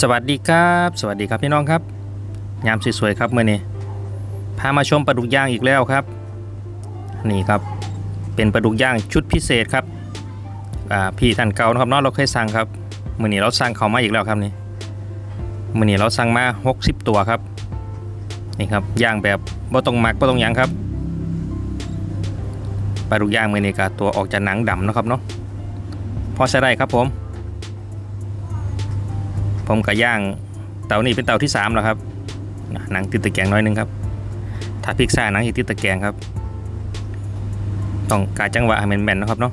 สวัสดีครับ สวัสดีครับพี่น้องครับ ยามสวยๆครับเมื่อนี้พามาชมปลาดุกย่างอีกแล้วครับ นี่ครับเป็นปลาดุกย่างชุดพิเศษครับพี่ท่านเก่านะครับเนาะเราเคยสั่งครับเมื่อนี้เราสั่งเขามาอีกแล้วครับนี่เมื่อนี้เราสั่งมา 60 ตัวครับนี่ครับย่างแบบบ่ต้องหมักบ่ต้องยังครับปลาดุกย่างเมื่อนี้ก็ตัวออกจากหนังดำนะครับเนาะพอใช้ได้ครับผม ผมก็ย่างเตานี่เป็นเตาที่3แล้วครับหนังติดตะแกรงน้อยหนึงครับ ถ้าพริกซ่าหนังอีกติดตะแกรงครับ ต้องการจังหวะให้มันแม่นๆนะครับเนาะ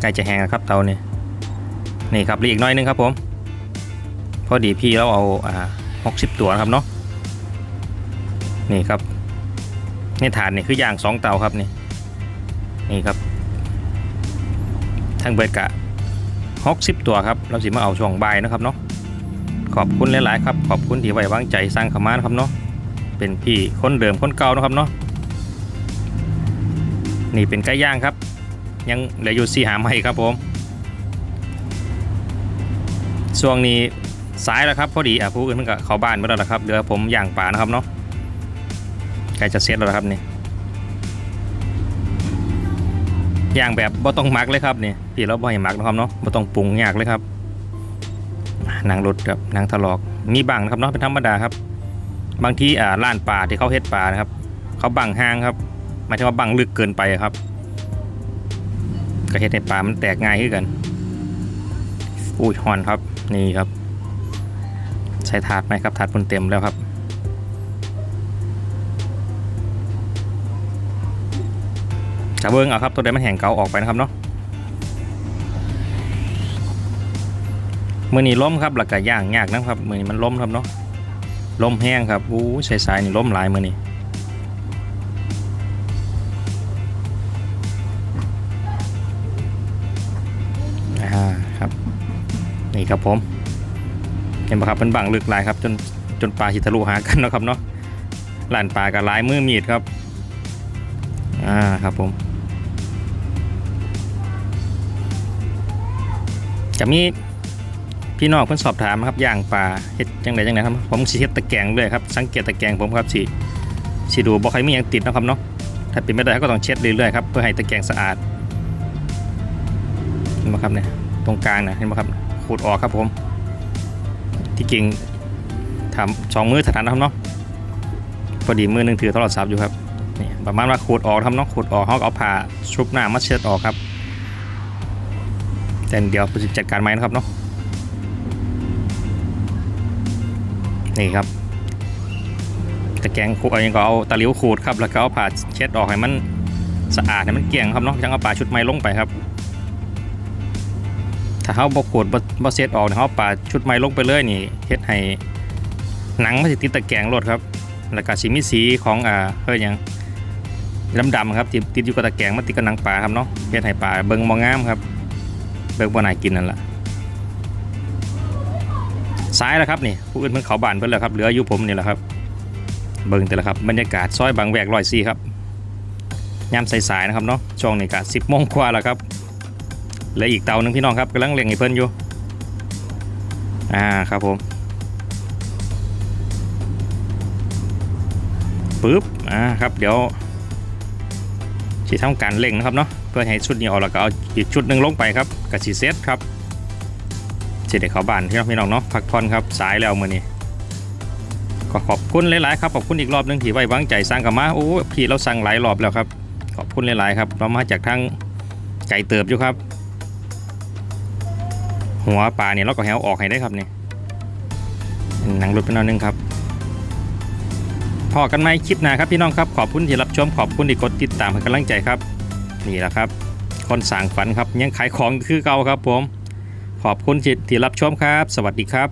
ใกล้จะแห้งแล้วครับเตานี่นี่ครับเหลืออีกน้อยหนึงครับผมพอดีพี่เราเอาอ่าหกสิบตัวนะครับเนาะนี่ครับนี่ถาดนี่คือย่างสองเตาครับนี่นี่ครับทั้งเบิดกะ 60 ตัวครับ เราสิมาเอาช่วงบ่ายนะครับเนาะ ขอบคุณหลาย ๆ ครับ ขอบคุณที่ไว้วางใจสร้างขมานครับเนาะ เป็นพี่คนเดิมคนเก่านะครับเนาะ นี่เป็นไก่ย่างครับ ยังเหลืออยู่สี่หาไม่ครับผมช่วงนี้สายแล้วครับพอดีอะผู้อื่นมันก็เข้าบ้านไปแล้วละครับเหลือผมย่างป่านะครับเนาะใกล้จะเสร็จแล้วครับนี่ ย่างแบบบ่ต้องมักเลยครับนี่พี่เราบ่ให้มักนะครับเนาะบ่ต้องปรุงยากเลยครับนางรถครับนางถลอกมีบังนะครับเนาะเป็นธรรมดาครับ บางทีอ่าร้านป่าที่เขาเฮ็ดป่านะครับเขาบังห้างครับหมายถึงว่าบังลึกเกินไปครับ ก็เฮ็ดให้ป่ามันแตกง่ายขึ้นกันอุ้ยฮอนครับนี่ครับ ใช้ถาดไหมครับถาดมันเต็มแล้วครับ เบิ้งเอาครับตัวใดมันแห้งเก่าออกไปนะครับเนาะมือนี้ล้มครับหลักกะย่างยากนะครับมือนี้มันล้มครับเนาะล้มแห้งครับอู้ใส่สายนี่ล้มหลายมือนี้อาครับนี่ครับผมเห็นไหมครับมันบังลึกหลายครับจนจนปลาชิทะลุหากันนะครับเนาะหลานปลากับลายมือมีดครับอ่าครับผม จะมีพี่น้องเพิ่นสอบถามครับย่างปลาเฮ็ดจังไดจังไดครับผมสิเฮ็ดตะแกรงเลยครับสังเกตตะแกรงผมครับสิสิดูบ่ค่อยมีหยังติดนะครับเนาะถ้าเป็นไม่ได้ก็ต้องเช็ดเรื่อยๆครับเพื่อให้ตะแกรงสะอาดเห็นไหมครับเนี่ยตรงกลางนะเห็นไหมครับขูดออกครับผม ที่จริงทำสองมือถนัดนะครับเนาะพอดีมือหนึงถือโทรศัพท์อยู่ครับนี่ประมาณว่าขูดออกครับเนาะขูดออกเขาก็เอาผ้าชุบหน้ามาเช็ดออกครับ แต่เดี๋ยวผมจะจัดการไม้นะครับเนาะนี่ครับตะแกรงขูดเอายังก็เอาตะหลิวขูดครับแล้วก็เอาผ่าเช็ดออกให้มันสะอาดให้มันเกลี่ยงครับเนาะยังเอาป่าชุดไม้ลงไปครับถ้าเขาบกขูดบ่บ่เช็ดออกเนี่ยเขาป่าชุดไม้ลงไปเลยนี่เฮ็ดให้หนังมันสิติดตะแกรงรถครับ แล้วก็สีมีสีของอ่าเฮ้ยยังดำๆครับที่ติดอยู่กับตะแกรงมันติดกับหนังปลาครับเนาะเฮ็ดให้ปลาเบิ่งมองงามครับ เบิกบ่น่ากินนั่นแหละซ้ายแล้วครับนี่ผู้อื่นเพิ่งเขาบานเพิ่นแล้วครับเหลืออยู่ผมนี่แหละครับ เบิ่งแต่ละครับบรรยากาศซอยบางแวกร้อยสี่ครับยามสายๆนะครับเนาะช่วงนี้ก็สิบโมงกว่าแล้วครับเหลืออีกเตาหนึงพี่น้องครับกำลังเล็งให้เพิ่นอยู่อ่าครับผมปึ๊บอ่าครับเดี๋ยว สิทำการเล็งนะครับเนาะเพื่อให้ชุดนี้ออกแล้วก็เอาอีกชุดหนึ่งลงไปครับกับสีเซตครับเสด็จเขาบานพี่น้องพี่น้องเนาะพักผ่อนครับสายแล้วมือนี้ก็ขอบคุณหลายๆครับขอบคุณอีกรอบหนึงที่ไว้วางใจสั่งกับมาโอ้พี่เราสั่งหลายรอบแล้วครับ ขอบคุณหลายๆครับเรามาจากทางไก่เติบอยู่ครับ หัวปลาเนี่ยเราก็แหวออกให้ได้ครับนี่หนังหลุดไปหน่อยนึงครับ พอกันไหมคลิปหน้าครับพี่น้องครับขอบคุณที่รับชมขอบคุณที่กดติดตามให้กำลังใจครับ นี่แหละครับ คนสั่งฝันครับยังขายของคือเก่าครับผม ขอบคุณที่ที่รับชมครับ สวัสดีครับ